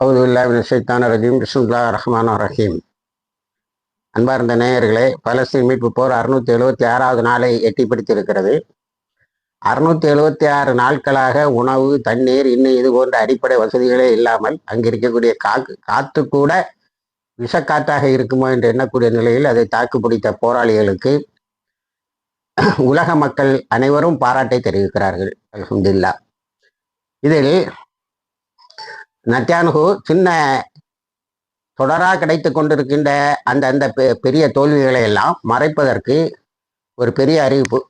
அவுதுல்லாஹின் ரஜீம். பிஸ்முல்லா ரஹ்மான் ரஹீம். அன்பார்ந்த நேயர்களே பலஸ்தீன் மீட்பு போர் அறுநூத்தி எழுபத்தி ஆறாவது நாளை எட்டி பிடித்திருக்கிறது அறுநூத்தி எழுபத்தி ஆறு நாட்களாக உணவு தண்ணீர் இன்னும் இது போன்ற அடிப்படை வசதிகளே இல்லாமல் அங்கு இருக்கக்கூடிய காக்கு காத்து கூட விஷக்காற்றாக இருக்குமோ என்று எண்ணக்கூடிய நிலையில் அதை தாக்கு பிடித்த போராளிகளுக்கு உலக மக்கள் அனைவரும் பாராட்டை தெரிவிக்கிறார்கள். அலமதுல்லா இதில் நத்தியானுகு சின்ன தொடராக கிடைத்து கொண்டிருக்கின்ற அந்த அந்த பெ- பெரிய தோல்விகளை எல்லாம் மறைப்பதற்கு ஒரு பெரிய அறிவிப்பு.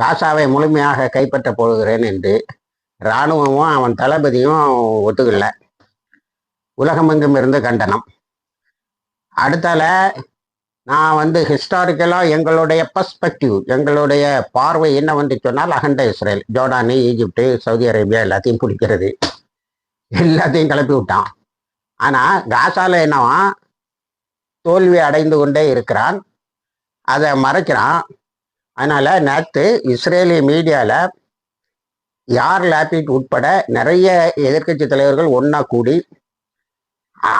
ராசாவை முழுமையாக கைப்பற்ற போகிறேன் என்று இராணுவமும் அவன் தளபதியும் ஒத்துக்கல. உலகமெங்கும் இருந்து கண்டனம். அடுத்தால நான் வந்து ஹிஸ்டாரிக்கலாக எங்களுடைய பர்ஸ்பெக்டிவ் எங்களுடைய பார்வை என்ன வந்து சொன்னால் அகண்ட இஸ்ரேல் ஜோர்டானி ஈஜிப்டு சவுதி அரேபியா எல்லாத்தையும் பிடிக்கிறது. எல்லாத்தையும் கிளப்பி விட்டான். ஆனால் காசால என்னவா தோல்வி அடைந்து கொண்டே இருக்கிறான். அதை மறைக்கிறான். அதனால் நேற்று இஸ்ரேலிய மீடியாவில் யார் லாபிட் உட்பட நிறைய எதிர்க்கட்சி தலைவர்கள் ஒன்றா கூடி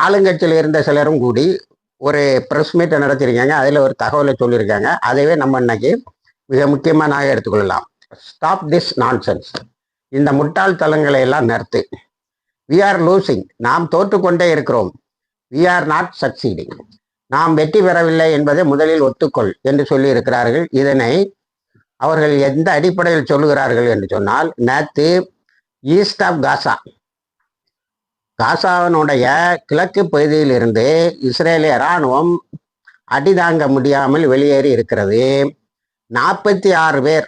ஆளுங்கட்சியில் இருந்த சிலரும் கூடி ஒரு ப்ரெஸ் மீட்டை நடத்தியிருக்காங்க. அதில் ஒரு தகவலை சொல்லியிருக்காங்க. அதைவே நம்ம இன்னைக்கு மிக முக்கியமாக எடுத்துக்கொள்ளலாம். ஸ்டாப் திஸ் நான்சென்ஸ் இந்த முட்டாள்தனங்களை எல்லாம் நிறுத்து. வி ஆர் லூசிங் நாம் தோற்றுக்கொண்டே இருக்கிறோம். வி ஆர் நாட் சக்சீடிங் நாம் வெற்றி பெறவில்லை என்பதை முதலில் ஒத்துக்கொள் என்று சொல்லி இருக்கிறார்கள் இதனை அவர்கள் எந்த அடிப்படையில் சொல்லுகிறார்கள் என்று சொன்னால் நேற்று ஈஸ்ட் ஆஃப் காசா காசாவினுடைய கிழக்கு பகுதியில் இருந்து இஸ்ரேலிய இராணுவம் அடிதாங்க முடியாமல் வெளியேறி இருக்கிறது. நாற்பத்தி ஆறு பேர்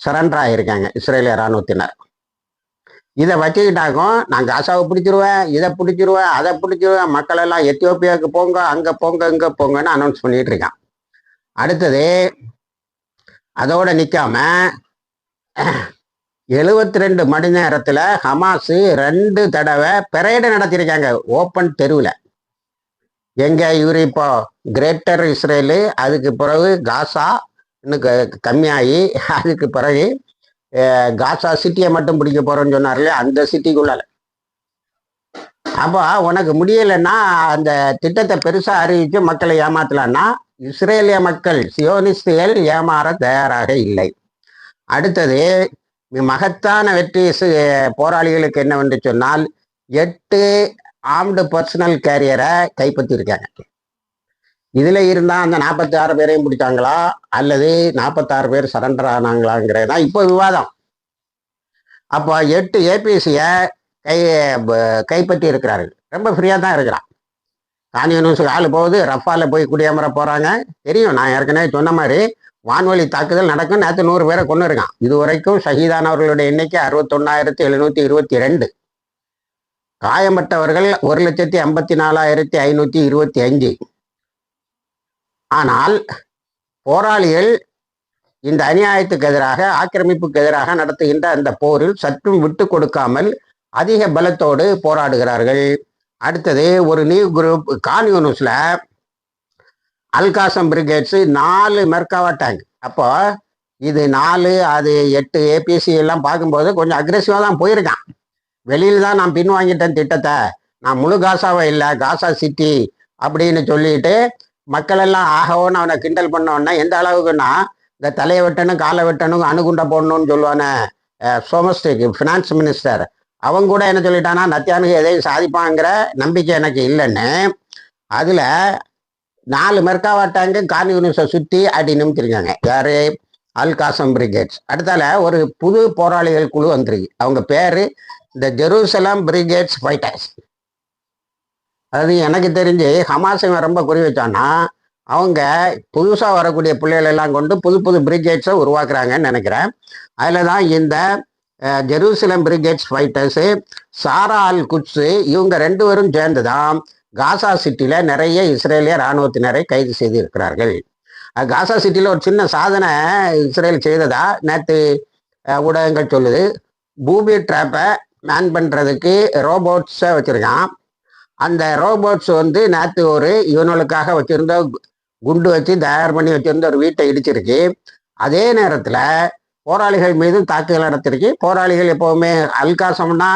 சரண்டர் ஆகியிருக்காங்க இஸ்ரேலிய இராணுவத்தினர். இதை வச்சுக்கிட்டாக்கும் நான் காசாவை பிடிச்சிருவேன் இதை பிடிச்சிருவேன் அதை பிடிச்சிருவேன் மக்கள் எல்லாம் எத்தியோப்பியாவுக்கு போங்க அங்கே போங்க இங்கே போங்கன்னு அனௌன்ஸ் பண்ணிட்டு இருக்கான். அடுத்தது அதோட நிற்காம எழுபத்தி ரெண்டு மணி நேரத்தில் ஹமாஸு ரெண்டு தடவை பெரேடு நடத்தியிருக்காங்க ஓப்பன் தெருவில். எங்கே இவர் இப்போ கிரேட்டர் இஸ்ரேலு அதுக்கு பிறகு காசா இன்னும் க- கம்மியாகி அதுக்கு பிறகு காசா சிட்டியை மட்டும் பிடிக்க போறோம்னு சொன்னார்ல அந்த சிட்டிக்குள்ள அப்போ உனக்கு முடியலைன்னா அந்த திட்டத்தை பெருசா அறிவிச்சு மக்களை ஏமாத்தலான்னா இஸ்ரேலிய மக்கள் சியோனிஸ்டுகள் ஏமாற தயாராக இல்லை. அடுத்தது மகத்தான வெற்றி சு- போராளிகளுக்கு என்னவென்று சொன்னால் எட்டு ஆர்ம்டு பர்சனல் கேரியரை கைப்பற்றியிருக்காங்க. இதுல இருந்தா அந்த நாற்பத்தி ஆறு பேரையும் பிடிச்சாங்களா? அல்லது நாற்பத்தாறு பேர் சரண்டர் ஆனாங்களாங்கிறது தான் இப்போ விவாதம். அப்போ எட்டு ஏபிசிய கை கைப்பற்றி இருக்கிறார்கள். ரொம்ப ஃப்ரீயாக தான் இருக்கிறான். கான்யூனிவர்ஸ் ஆள் போகுது ரஃபால போய் குடியமர போறாங்க. தெரியும் நான் ஏற்கனவே சொன்ன மாதிரி வான்வழி தாக்குதல் நடக்கும் நேற்று நூறு பேரை கொண்டு இருக்கான். இது வரைக்கும் ஷஹீதானவர்களுடைய எண்ணிக்கை அறுபத்தொன்னாயிரத்தி எழுநூற்றி இருபத்தி ரெண்டு. காயம்பட்டவர்கள் ஒரு லட்சத்தி ஐம்பத்தி நாலாயிரத்தி ஐநூற்றி இருபத்தி அஞ்சு. ஆனால் போராளிகள் இந்த அநியாயத்துக்கு எதிராக ஆக்கிரமிப்புக்கு எதிராக நடத்துகின்ற அந்த போரில் சற்றும் விட்டு கொடுக்காமல் அதிக பலத்தோடு போராடுகிறார்கள். அடுத்தது ஒரு நியூ குரூப் கான்யூனிஸ்ல அல்காசம் பிரிகேட்ஸ் நாலு மெர்காவா டேங்க் அப்போ இது நாலு அது எட்டு ஏபிசி எல்லாம் பார்க்கும்போது கொஞ்சம் அக்ரெசிவாக தான் போயிருக்கான். வெளியில் தான் நான் பின்வாங்கிட்டேன் திட்டத்தை. நான் முழு காசாவை இல்லை காசா சிட்டி அப்படின்னு சொல்லிட்டு மக்கள் எல்லாம் ஆகவோன்னு அவனை கிண்டல் பண்ணோன்னா எந்த அளவுக்குன்னா இந்த தலையை வெட்டணும் காலை வெட்டணும் அணுகுண்டை போடணும்னு சொல்லுவானே சோமஸ்டிக் ஃபினான்ஸ் மினிஸ்டர் அவங்க கூட என்ன சொல்லிட்டானா நத்தியானுக்கு எதையும் சாதிப்பாங்கிற நம்பிக்கை எனக்கு இல்லைன்னு. அதில் நாலு மெர்காவா டேங்கு கான்யூனிஸை சுற்றி அடி நிமித்திருக்காங்க. யார்? Al Qassam brigades. அடுத்தால ஒரு புது போராளிகள் குழு வந்திருக்கு. அவங்க பேர் இந்த ஜெருசலம் பிரிகேட்ஸ் ஃபைட்டர்ஸ். அது எனக்கு தெரிஞ்சு ஹமாஸ் ரொம்ப குறி வச்சான்னா அவங்க புதுசாக வரக்கூடிய பிள்ளைகளெல்லாம் கொண்டு புது புது பிரிகேட்ஸை உருவாக்குறாங்கன்னு நினைக்கிறேன். அதில் தான் இந்த Jerusalem brigades fighters Saraya al Quds இவங்க ரெண்டு பேரும் சேர்ந்து தான் காசா சிட்டியில் நிறைய இஸ்ரேலிய இராணுவத்தினரை கைது செய்து இருக்கிறார்கள் காசா சிட்டியில் ஒரு சின்ன சாதனை இஸ்ரேல் செய்ததா? நேற்று ஊடகங்கள் சொல்லுது. பூமி ட்ராப்பை மேன் பண்ணுறதுக்கு ரோபோட்ஸை வச்சுருக்கான். அந்த ரோபோட்ஸ் வந்து நேற்று ஒரு இவனுக்காக வச்சுருந்த கு- குண்டு வச்சு தயார் பண்ணி வச்சுருந்த ஒரு வீட்டை இடிச்சிருக்கு. அதே நேரத்தில் போராளிகள் மீது தாக்குதல் நடத்திருக்கு. போராளிகள் எப்போவுமே அல்காசம்னா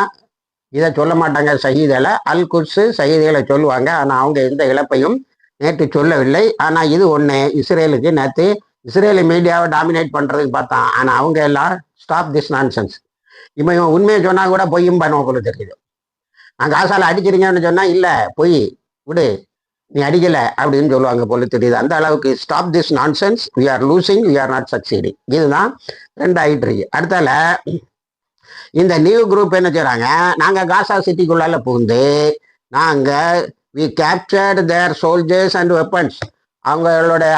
இதை சொல்ல மாட்டாங்க சகிதலை. அல் குட்ஸு சஹீதிகளை சொல்லுவாங்க. ஆனால் அவங்க எந்த இழப்பையும் நேற்று சொல்லவில்லை. ஆனால் இது ஒன்று இஸ்ரேலுக்கு நேற்று இஸ்ரேலி மீடியாவை டாமினேட் பண்ணுறதுக்கு பார்த்தான் ஆனால் அவங்க எல்லாம் ஸ்டாப் திஸ் நான்சென்ஸ் இப்போ இவன் உண்மையை சொன்னால் கூட பொய்யும் பண்ணுவோம் தெரியுது. நான் காசால அடிக்கிறீங்கன்னு சொன்னால் இல்லை பொய் விடு. நீ அடிக்கல அப்படின்னு சொல்லுவாங்க போல தெரியுது? அந்த அளவுக்கு stop this nonsense we are losing we are not succeeding இதுதான் ரெண்டு ஆகிட்டு இருக்கு அடுத்தால இந்த நியூ குரூப் என்ன செய்கிறாங்க நாங்க காசா சிட்டிக்குள்ளால புகுந்து நாங்க we captured their soldiers and weapons அவங்களுடைய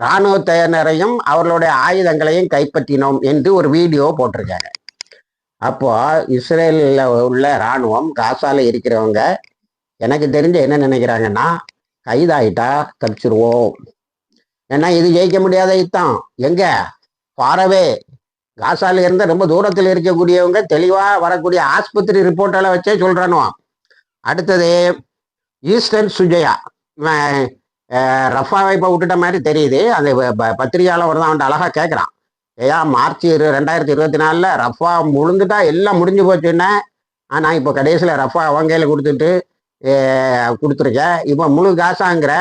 இராணுவத்தினரையும் அவர்களுடைய ஆயுதங்களையும் கைப்பற்றினோம் என்று ஒரு வீடியோ போட்டிருக்காங்க. அப்போ இஸ்ரேலில் உள்ள இராணுவம் காசால இருக்கிறவங்க எனக்கு தெரிஞ்ச என்ன நினைக்கிறாங்கன்னா கைதாயிட்டா தப்பிச்சிருவோம். ஏன்னா இது ஜெயிக்க முடியாத யுத்தம். எங்க? பாரவே. காசால இருந்து ரொம்ப தூரத்தில் இருக்கக்கூடியவங்க தெளிவா வரக்கூடிய ஆஸ்பத்திரி ரிப்போர்ட்டெல்லாம் வச்சே சொல்றானோ. அடுத்தது ஈஸ்டர்ன் சுஜயா. ரஃபா வைப்பை ரஃபாவை இப்போ விட்டுட்ட மாதிரி தெரியுது. அந்த ப- ப- பத்திரிகையாளர் தான் அவன் அழகா கேட்குறான் ஏயா மார்ச் இரு ரெண்டாயிரத்தி இருபத்தி நாலில் ரஃபா முழுந்துட்டா எல்லாம் முடிஞ்சு போச்சுன்னா ஆனால் இப்போ கடைசியில் ரஃபா அவங்க கையில் கொடுத்துட்டு கொடுத்துருக்கேன். இப்போ முழு காசாங்கிற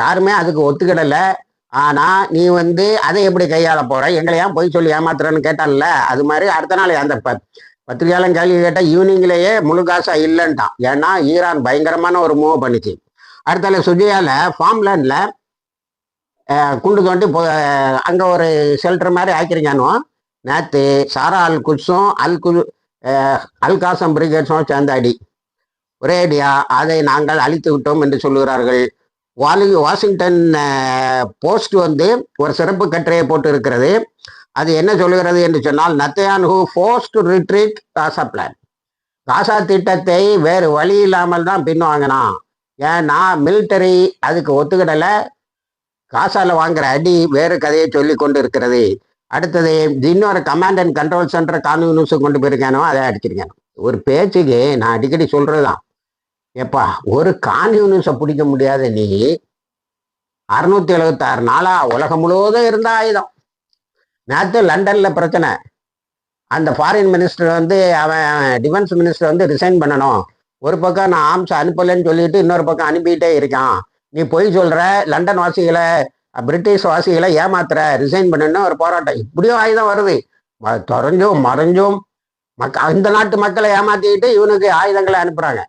யாருமே அதுக்கு ஒத்துக்கிடலை. ஆனால் நீ வந்து அதை எப்படி கையாள போகிற எங்களை ஏன் போய் சொல்லி ஏமாத்துறேன்னு கேட்டான்ல? அது மாதிரி அடுத்த நாள் அந்த ப பத்திரிகையாளன் கேள்வி கேட்டால் ஈவினிங்லேயே முழு காசா இல்லைன்ட்டான். ஏன்னா ஈரான் பயங்கரமான ஒரு மூவ் பண்ணிச்சு. அடுத்தால சுஜியாவில் ஃபார்ம்லேண்டில் குண்டு தோண்டி போ- அங்கே ஒரு ஷெல்டர் மாதிரி ஆக்கிருக்கானோ நேற்று சாரா அல் குட்ஸும் அல் கு அல் காசம் பிரிகேட்ஸும் சேர்ந்தாடி. ஒரேடியா அதை நாங்கள் அழித்து விட்டோம் என்று சொல்லுகிறார்கள். வாலி வாஷிங்டன் போஸ்ட் வந்து ஒரு சிறப்பு கட்டுரையை போட்டு இருக்கிறது அது என்ன சொல்லுகிறது என்று சொன்னால் நத்தையான் who forced retreat Gaza plan. Gaza திட்டத்தை வேறு வழி இல்லாமல் தான் பின்வாங்கினான். ஏன்னா மிலிட்டரி அதுக்கு ஒத்துக்கிடலை. காசால வாங்குற அடி வேறு கதையை சொல்லி கொண்டு இருக்கிறது அடுத்தது இன்னொரு கமாண்ட் அண்ட் கண்ட்ரோல் சென்டர் கானூன் கொண்டு போயிருக்கானோ அதை அடிச்சிருக்கானோ. ஒரு பேச்சுக்கு நான் அடிக்கடி சொல்றதுதான். எப்பா ஒரு கான்யூனிஸை பிடிக்க முடியாத நீ. அறுநூத்தி எழுபத்தாறு நாளா உலகம் முழுவதும் இருந்த ஆயுதம். நேற்று லண்டன்ல பிரச்சனை. அந்த ஃபாரின் மினிஸ்டர் வந்து அவன் டிஃபென்ஸ் மினிஸ்டர் வந்து ரிசைன் பண்ணணும். ஒரு பக்கம் நான் ஆம்ஸ் அனுப்பலைன்னு சொல்லிட்டு இன்னொரு பக்கம் அனுப்பிட்டே இருக்கான். நீ பொய் சொல்ற லண்டன் வாசிகளை பிரிட்டிஷ் வாசிகளை ஏமாத்துற ரிசைன் பண்ணுன்னு ஒரு போராட்டம். இப்படியும் ஆயுதம் வருது. தொடஞ்சும் தொலைஞ்சும் மறைஞ்சும் மக்க அந்த நாட்டு மக்களை ஏமாத்திக்கிட்டு இவனுக்கு ஆயுதங்களை அனுப்புறாங்க.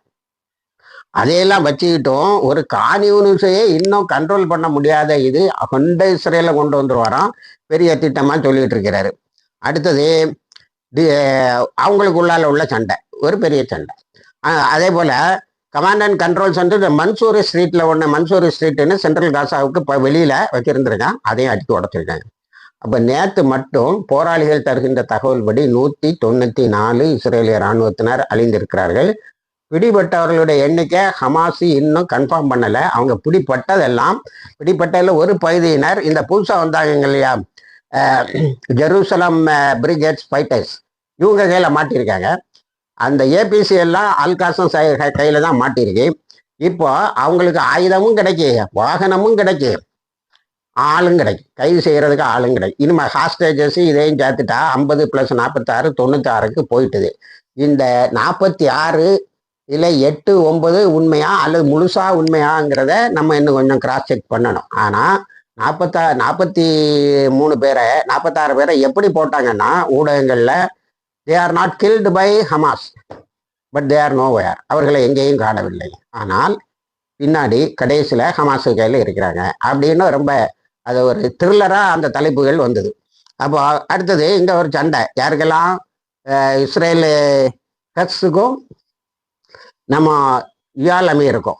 அதையெல்லாம் வச்சுக்கிட்டும் ஒரு கான்யூனிஸையே இன்னும் கண்ட்ரோல் பண்ண முடியாத இது கொண்ட இஸ்ரேல கொண்டு வந்துருவாராம். பெரிய திட்டமாக சொல்லிட்டு இருக்கிறாரு. அடுத்தது அவங்களுக்குள்ளால உள்ள சண்டை. ஒரு பெரிய சண்டை. அதே போல கமாண்ட் அண்ட் கண்ட்ரோல் சென்டர் இந்த மன்சூரி ஸ்ட்ரீட்ல ஒன்று மன்சூரி ஸ்ட்ரீட்னு சென்ட்ரல் காசாவுக்கு இப்போ வெளியில வச்சிருந்திருக்கான் அதையும் அடித்து உடச்சிருக்காங்க. அப்போ நேற்று மட்டும் போராளிகள் தருகின்ற தகவல் படி நூற்றி தொண்ணூற்றி நாலு இஸ்ரேலிய இராணுவத்தினர் அழிந்திருக்கிறார்கள். பிடிபட்டவர்களுடைய எண்ணிக்கை ஹமாசி இன்னும் கன்ஃபார்ம் பண்ணலை. அவங்க பிடிப்பட்டதெல்லாம் பிடிப்பட்டதில் ஒரு பகுதியினர் இந்த புதுசாக வந்தாங்க இல்லையா? ஜெருசலம் பிரிகேட்ஸ் ஃபைட்டர்ஸ் இவங்க கையில் மாட்டியிருக்காங்க. அந்த ஏபிசி எல்லாம் அல்காசம் கையில தான் மாட்டிருக்கு. இப்போ அவங்களுக்கு ஆயுதமும் கிடைக்கு வாகனமும் கிடைக்கு ஆளும் கிடைக்கும் கைது செய்யறதுக்கு ஆளும் கிடைக்கும் இனிமே ஹாஸ்டேஜஸ் இதையும் சேர்த்துட்டா ஐம்பது பிளஸ் நாற்பத்தாறு தொண்ணூத்தாறுக்கு போயிட்டுது. இந்த நாற்பத்தி ஆறு இல்லை எட்டு ஒன்பது உண்மையா அல்லது முழுசா உண்மையாங்கிறத நம்ம இன்னும் கொஞ்சம் கிராஸ் செக் பண்ணணும். ஆனால் நாற்பத்தா நாற்பத்தி மூணு பேரை நாற்பத்தாறு பேரை எப்படி போட்டாங்கன்னா ஊடகங்களில் they are not killed by Hamas but they are nowhere அவர்களை எங்கேயும் காணவில்லை. ஆனால் பின்னாடி கடைசியில் ஹமாஸ் கையில் இருக்கிறாங்க. அப்படின்னு ரொம்ப அது ஒரு த்ரில்லராக அந்த தலைப்புகள் வந்தது. அப்போ அடுத்தது இங்கே ஒரு சண்டை. யாருக்கெல்லாம் இஸ்ரேல் இஸ்ரேலு நம்ம இயால் அமீருக்கும்.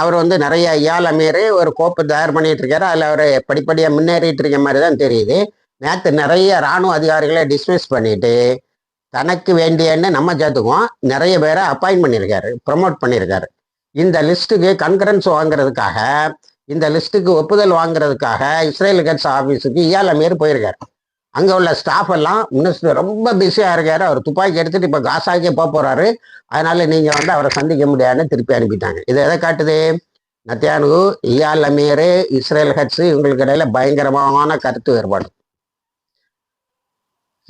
அவர் வந்து நிறைய இயால் அமீர் ஒரு கோப்பு தயார் பண்ணிட்டு இருக்காரு அதில் அவர் படிப்படியாக முன்னேறிட்டு இருக்க மாதிரி தான் தெரியுது. நேற்று நிறைய இராணுவ அதிகாரிகளை டிஸ்மிஸ் பண்ணிட்டு தனக்கு வேண்டியன்னு நம்ம சேர்த்துக்குவோம் நிறைய பேரை அப்பாயின்ட் பண்ணியிருக்காரு ப்ரமோட் பண்ணியிருக்காரு. இந்த லிஸ்ட்டுக்கு கன்கரன்ஸ் வாங்குறதுக்காக இந்த லிஸ்ட்டுக்கு ஒப்புதல் வாங்குறதுக்காக இஸ்ரேல் கட்ஸ் ஆஃபீஸுக்கு இயால் அமீர் போயிருக்காரு. அங்கே உள்ள ஸ்டாஃப் எல்லாம் மினிஸ்டர் ரொம்ப பிஸியாக இருக்காரு. அவர் துப்பாக்கி எடுத்துட்டு இப்போ காசாக்கே போக போகிறாரு அதனால நீங்கள் வந்து அவரை சந்திக்க முடியாதுன்னு திருப்பி அனுப்பிட்டாங்க. இது எதை காட்டுது? நத்தியானு இயால் அமீர் இஸ்ரேல் ஹட்ஸு இவங்களுக்கு இடையில பயங்கரமான கருத்து வேறுபாடு.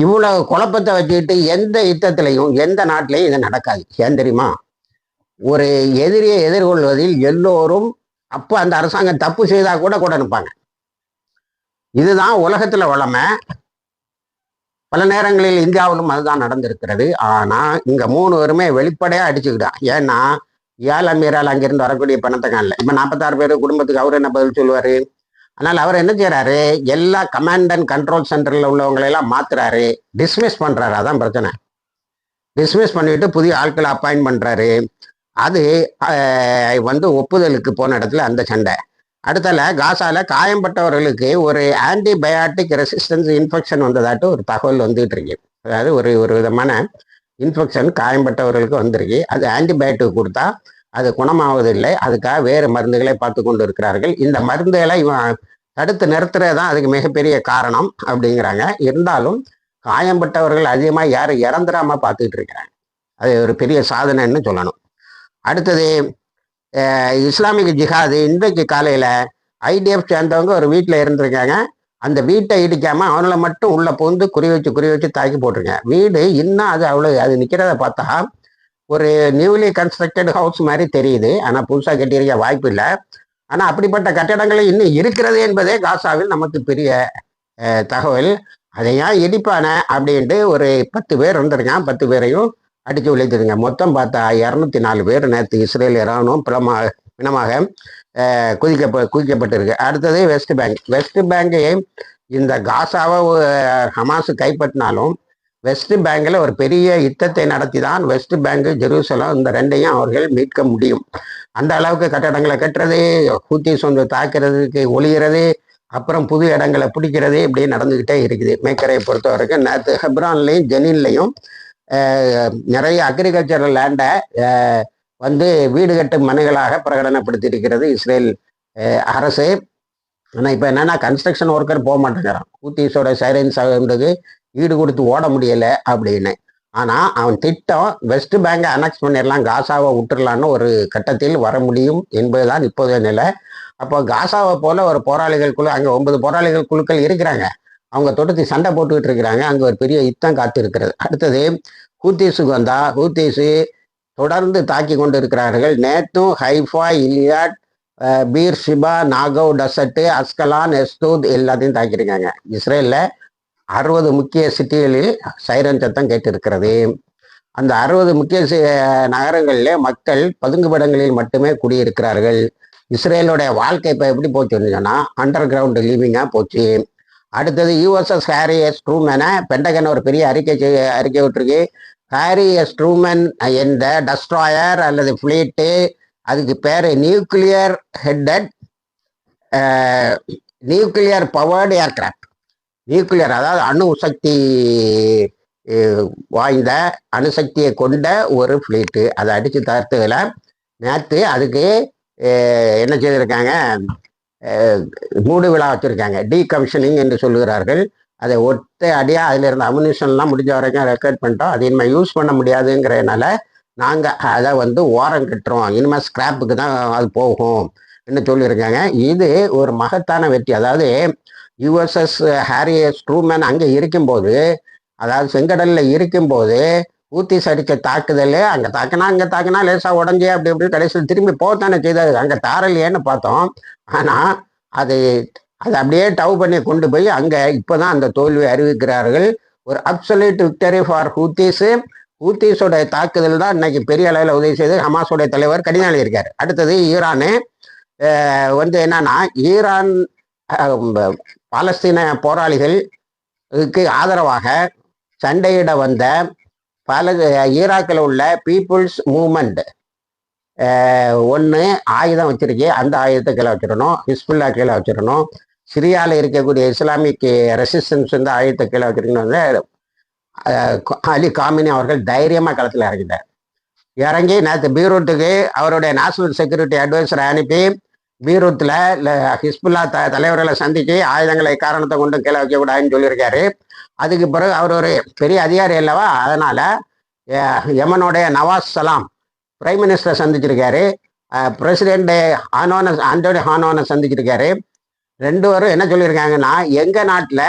இவ்வளவு குழப்பத்தை வச்சுக்கிட்டு எந்த யுத்தத்திலையும் எந்த நாட்டிலையும் இது நடக்காது. ஏன் தெரியுமா? ஒரு எதிரியை எதிர்கொள்வதில் எல்லோரும் அப்போ அந்த அரசாங்கம் தப்பு செய்தா கூட கூட நிற்பாங்க. இதுதான் உலகத்துல வளமை. பல நேரங்களில் இந்தியாவிலும் அதுதான் நடந்திருக்கிறது. ஆனா இங்க மூணு பேருமே வெளிப்படையா அடிச்சுக்கிட்டான் ஏன்னா ஏழை மீறால் அங்கிருந்து வரக்கூடிய பணத்தை காணல. இப்ப நாற்பத்தாறு பேர் குடும்பத்துக்கு அவர் என்ன பதில் சொல்லுவாரு? ஆனால் அவர் என்ன செய்யறாரு எல்லா கமாண்ட் அண்ட் கண்ட்ரோல் சென்டர்ல உள்ளவங்களையெல்லாம் மாத்துறாரு. டிஸ்மிஸ் பண்றாரு. அதான் பிரச்சனை. டிஸ்மிஸ் பண்ணிட்டு புதிய ஆட்களை அப்பாயின் பண்றாரு. அது வந்து ஒப்புதலுக்கு போன இடத்துல அந்த சண்டை. அடுத்தல காசால காயம்பட்டவர்களுக்கு ஒரு ஆன்டிபயாட்டிக் ரெசிஸ்டன்ஸ் இன்ஃபெக்ஷன் வந்ததாட்டு ஒரு தகவல் வந்துகிட்டு இருக்கு. அதாவது ஒரு ஒரு விதமான இன்ஃபெக்ஷன் காயம்பட்டவர்களுக்கு வந்திருக்கு. அது ஆன்டிபயோட்டிக் கொடுத்தா அது குணமாவதில்லை. அதுக்காக வேறு மருந்துகளை பார்த்து கொண்டு இருக்கிறார்கள். இந்த மருந்துகளை இவன் தடுத்து நிறுத்துறது தான் அதுக்கு மிகப்பெரிய காரணம் அப்படிங்கிறாங்க. இருந்தாலும் காயம்பட்டவர்கள் அதிகமாக யாரும் இறந்துடாம பார்த்துக்கிட்டு இருக்கிறாங்க. அது ஒரு பெரிய சாதனைன்னு சொல்லணும். அடுத்தது இஸ்லாமிக் ஜிஹாது இன்றைக்கு காலையில் ஐடிஎஃப் சேர்ந்தவங்க ஒரு வீட்டில் இருந்திருக்காங்க. அந்த வீட்டை இடிக்காமல் அவங்கள மட்டும் உள்ளே புகுந்து குறி வச்சு குறி வச்சு தாக்கி போட்டிருக்கேன் வீடு இன்னும் அது அவ்வளோ அது நிற்கிறத பார்த்தா ஒரு நியூலி கன்ஸ்ட்ரக்டட் ஹவுஸ் மாதிரி தெரியுது. ஆனால் புதுசாக கட்டியிருக்க வாய்ப்பு இல்லை. ஆனால் அப்படிப்பட்ட கட்டடங்கள் இன்னும் இருக்கிறது என்பதே காசாவில் நமக்கு பெரிய தகவல். அதை ஏன் இடிப்பானே அப்படின்ட்டு ஒரு பத்து பேர் இருந்திருக்கான் பத்து பேரையும் அடித்து விளைத்துருங்க மொத்தம் பார்த்தா இரநூத்தி நாலு பேர் நேற்று இஸ்ரேல் இராணுவம் பிளமாக பிணமாக குதிக்க குதிக்கப்பட்டிருக்கு. அடுத்தது வெஸ்ட் பேங்க் வெஸ்ட் பேங்கு இந்த காசாவை ஹமாஸ் கைப்பற்றினாலும் வெஸ்ட் பேங்கில் ஒரு பெரிய யுத்தத்தை நடத்தி தான் வெஸ்ட் பேங்க் ஜெருசலம் இந்த ரெண்டையும் அவர்கள் மீட்க முடியும். அந்த அளவுக்கு கட்டடங்களை கட்டுறது ஹூத்தி சொந்த தாக்குறதுக்கு ஒளிகிறது அப்புறம் புது இடங்களை பிடிக்கிறது இப்படி நடந்துக்கிட்டே இருக்குது. மேக்கரையை பொறுத்த வரைக்கும் நேற்று ஹெப்ரான்லையும் ஜெனின்லையும் நிறைய அக்ரிகல்ச்சரல் லேண்டை வந்து வீடு கட்டும் மனைகளாக பிரகடனப்படுத்தியிருக்கிறது இஸ்ரேல் அரசு. ஆனால் இப்போ என்னென்னா கன்ஸ்ட்ரக்ஷன் ஒர்க்கர் போக மாட்டேங்கிறான். ஹூத்திஸோட சைரன்ஸ் ஆகுன்றது ஈடு கொடுத்து ஓட முடியலை அப்படின்னு. ஆனால் அவன் திட்டம் வெஸ்ட் பேங்கை அனெக்ஸ் பண்ணிடலாம் காசாவை விட்டுடலான்னு ஒரு கட்டத்தில் வர முடியும் என்பதுதான் இப்போதைய நிலை. அப்போ காசாவை போல ஒரு போராளிகள் குழு அங்கே ஒன்பது போராளிகள் குழுக்கள் இருக்கிறாங்க. அவங்க தொடர்ச்சி சண்டை போட்டுக்கிட்டு இருக்கிறாங்க. அங்கே ஒரு பெரிய யுத்தம் காத்திருக்கிறது. அடுத்தது ஹூத்தீஸுக்கு வந்தா ஹூத்தீஸு தொடர்ந்து தாக்கி கொண்டு இருக்கிறார்கள். நேத்தும் ஹைஃபா இலியாட் பீர் ஷிபா நாகவ் டசட்டு அஸ்கலான் எஸ்தூத் எல்லாத்தையும் தாக்கியிருக்காங்க. இஸ்ரேலில் அறுபது முக்கிய சிட்டிகளில் சைரன் சத்தம் கேட்டிருக்கிறது. அந்த அறுபது முக்கிய நகரங்களில் மக்கள் பதுங்குபடங்களில் மட்டுமே குடியிருக்கிறார்கள். இஸ்ரேலுடைய வாழ்க்கை இப்போ எப்படி போச்சுன்னு சொன்னால் அண்டர் கிரவுண்ட் லிவிங்காக போச்சு. அடுத்தது யூஎஸ்எஸ் ஹாரி எஸ் ட்ரூமேனை பெண்டகன் ஒரு பெரிய அறிக்கை செய்- அறிக்கை விட்டுருக்கு. ஹாரி எஸ் ட்ரூமன் என்ற டஸ்ட்ராயர் அல்லது ஃப்ளீட்டு அதுக்கு பேர் nuclear headed nuclear powered aircraft nuclear அதாவது அணு சக்தி வாய்ந்த அணுசக்தியை கொண்ட ஒரு ஃப்ளீட்டு அதை அடித்து தர்த்ததில் நேற்று அதுக்கு என்ன செய்திருக்காங்க? மூடு விழா வச்சுருக்காங்க. டீகமிஷனிங் என்று சொல்லுகிறார்கள். அதை ஒத்த அடியாக அதில் இருந்த அமுனிஷன்லாம் முடிஞ்ச வரைக்கும் ரெக்கார்ட் பண்ணிட்டோம். அது இனிமேல் யூஸ் பண்ண முடியாதுங்கிறதுனால நாங்கள் அதை வந்து ஓரம் கட்டுறோம். இனிமேல் ஸ்கிராப்புக்கு தான் அது போகும். என்று சொல்லியிருக்காங்க. இது ஒரு மகத்தான வெற்றி. அதாவது யுஎஸ்எஸ் ஹாரி எஸ் ட்ரூமேன் அங்கே இருக்கும்போது அதாவது செங்கடலில் இருக்கும்போது ஊத்தி அடிச்ச தாக்குதல் அங்கே தாக்கினா அங்கே தாக்கினா லேசாக உடஞ்சி அப்படி இப்படி கடைசியில் திரும்பி போகத்தானே செய்தது அங்கே தாரலையேன்னு பார்த்தோம். ஆனால் அது அதை அப்படியே டவ் பண்ணி கொண்டு போய் அங்கே இப்போ தான் அந்த தோல்வி அறிவிக்கிறார்கள். ஒரு அப்சல்யூட் விக்டரி ஃபார் ஹூத்திஸு ஹூத்தீஸோட தாக்குதல் தான் இன்னைக்கு பெரிய அளவில் உதவி செய்து ஹமாஸோட தலைவர் கடிதம் இருக்கார் அடுத்தது ஈரானு. வந்து என்னன்னா ஈரான் பாலஸ்தீன போராளிகளுக்கு ஆதரவாக சண்டையிட வந்த பல ஈராக்கில் உள்ள பீப்புள்ஸ் மூமெண்ட் ஒன்று ஆயுதம் வச்சிருக்கு. அந்த ஆயுதத்தை கீழே வச்சிடணும். ஹிஸ்புல்லா கீழே வச்சிடணும். சிரியாவில் இருக்கக்கூடிய இஸ்லாமிக் ரெசிஸ்டன்ஸ் வந்து ஆயுதத்தை கீழே வச்சிருக்கணும் வந்து அலி காமினி அவர்கள் தைரியமாக களத்தில் இறங்கிட்டார். இறங்கி நேற்று பீரூட்டுக்கு அவருடைய நேஷனல் செக்யூரிட்டி அட்வைசரை அனுப்பி பீரூத்தில் ஹிஸ்புல்லா த தலைவர்களை சந்திச்சு ஆயுதங்களை காரணத்தை கொண்டு கீழே வைக்கக்கூடாதுன்னு சொல்லியிருக்காரு. அதுக்கு பிறகு அவர் ஒரு பெரிய அதிகாரி அல்லவா? அதனால் யமனுடைய நவாஸ் சலாம் பிரைம் மினிஸ்டரை சந்திச்சிருக்காரு. பிரசிடெண்ட் ஹானோனை ஆண்டோனி ஹானோனை சந்திச்சிருக்காரு. ரெண்டு பேரும் என்ன சொல்லியிருக்காங்கன்னா எங்கள் நாட்டில்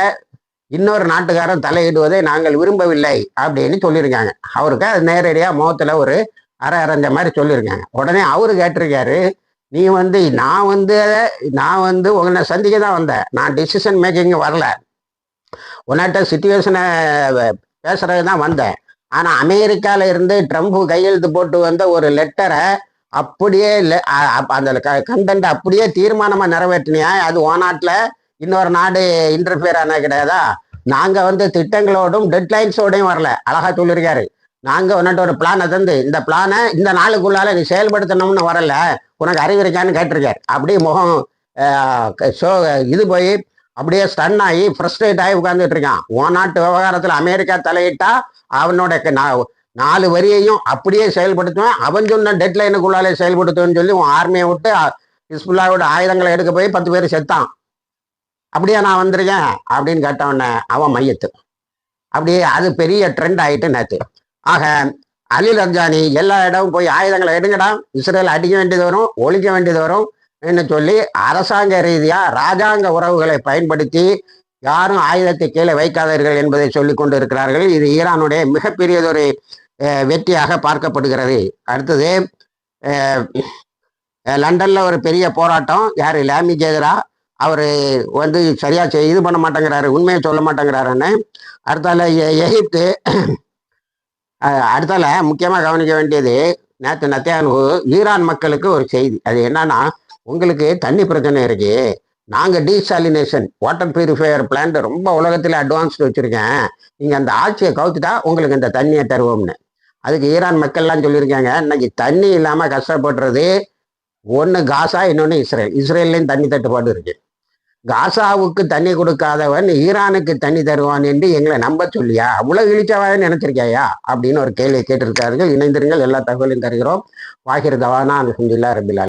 இன்னொரு நாட்டுக்காரன் தலையிடுவதை நாங்கள் விரும்பவில்லை அப்படின்னு சொல்லியிருக்காங்க. அவருக்கு அது நேரடியாக முகத்தில் ஒரு அரை அரைஞ்ச மாதிரி சொல்லியிருக்காங்க. உடனே அவரு கேட்டிருக்காரு நீ வந்து நான் வந்து நான் வந்து உங்களை சந்திக்க தான் வந்தேன். நான் டிசிஷன் மேக்கிங் வரல. உன்னாட்ட சுச்சுவேஷனை பேசுறது தான் வந்தேன். ஆனால் அமெரிக்காவில் இருந்து ட்ரம்ப் கையெழுத்து போட்டு வந்த ஒரு லெட்டரை அப்படியே அந்த கண்டென்ட் அப்படியே தீர்மானமாக நிறைவேற்றினியா? அது ஓ நாட்டில் இன்னொரு நாடு இன்டர்ஃபியர் ஆன கிடையாதா? நாங்கள் வந்து திட்டங்களோடும் டெட்லைன்ஸோடையும் வரல. அழகா சொல்லியிருக்காரு நாங்கள் உன்னிட்ட ஒரு பிளானை தந்து இந்த பிளானை இந்த நாளுக்குள்ளால நீ செயல்படுத்தணும்னு வரல உனக்கு அறிவு இருக்கான்னு கேட்டிருக்காரு அப்படியே முகம் ஷோ இது போய் அப்படியே ஸ்டன் ஆகி ஃப்ரஸ்ட்ரேட் ஆகி உட்காந்துட்டு இருக்கான். ஓ நாட்டு விவகாரத்தில் அமெரிக்கா தலையிட்டா அவனோட க- நா- நாலு வரியையும் அப்படியே செயல்படுத்துவேன். அவன் சொன்ன டெட்லைனுக்குள்ளாலே செயல்படுத்துவேன்னு சொல்லி உன் ஆர்மியை விட்டு ஹிஸ்புல்லாவோட ஆயுதங்களை எடுக்க போய் பத்து பேர் செத்தான். அப்படியே நான் வந்திருக்கேன் அப்படின்னு கேட்டவன அவன் மையத்து. அப்படியே அது பெரிய ட்ரெண்ட் ஆகிட்டு நேற்று ஆக அலி ரப்ஜானி எல்லா இடமும் போய் ஆயுதங்களை எடுங்கடா. இஸ்ரேல் அடிக்க வேண்டியது வரும் ஒழிக்க வேண்டியது வரும் என்று சொல்லி அரசாங்க ரீதியா ராஜாங்க உறவுகளை பயன்படுத்தி யாரும் ஆயுதத்தை கீழே வைக்காதீர்கள் என்பதை சொல்லிக் கொண்டு இருக்கிறார்கள் இது ஈரானுடைய மிகப்பெரியதொரு வெற்றியாக பார்க்கப்படுகிறது. அடுத்தது லண்டனில் லண்டன்ல ஒரு பெரிய போராட்டம். யார்? லாமிக்கு எதிராக அவர் வந்து சரியா இது பண்ண மாட்டேங்கிறாரு உண்மையை சொல்ல மாட்டேங்கிறாருன்னு. அடுத்தால எகிப்து அடுத்தால முக்கியமாக கவனிக்க வேண்டியது நேற்று நத்தியானு ஈரான் மக்களுக்கு ஒரு செய்தி. அது என்னன்னா உங்களுக்கு தண்ணி பிரச்சனை இருக்கு. நாங்கள் டீசாலினேஷன் வாட்டர் பியூரிஃபையர் பிளான்ட் ரொம்ப உலகத்தில் அட்வான்ஸ்டு வச்சுருக்கேன். நீங்கள் அந்த ஆட்சியை கவுத்துட்டா உங்களுக்கு இந்த தண்ணியை தருவோம்னு. அதுக்கு ஈரான் மக்கள்லாம் சொல்லியிருக்காங்க இன்னைக்கு தண்ணி இல்லாமல் கஷ்டப்படுறது ஒன்று காசா இன்னொன்று இஸ்ரேல். இஸ்ரேல்லையும் தண்ணி தட்டுப்பாடு இருக்குது காசாவுக்கு தண்ணி கொடுக்காதவன் ஈரானுக்கு தண்ணி தருவான் என்று எங்களை நம்ப சொல்லியா? அவ்வளவு இழிச்சவாக நினைச்சிருக்கியா அப்படின்னு ஒரு கேள்வியை கேட்டிருக்கார்கள் இணைந்திருங்கள் எல்லா தகவலையும் தருகிறோம். வாகிர் தவானா அலமதுல்லா ரபிலா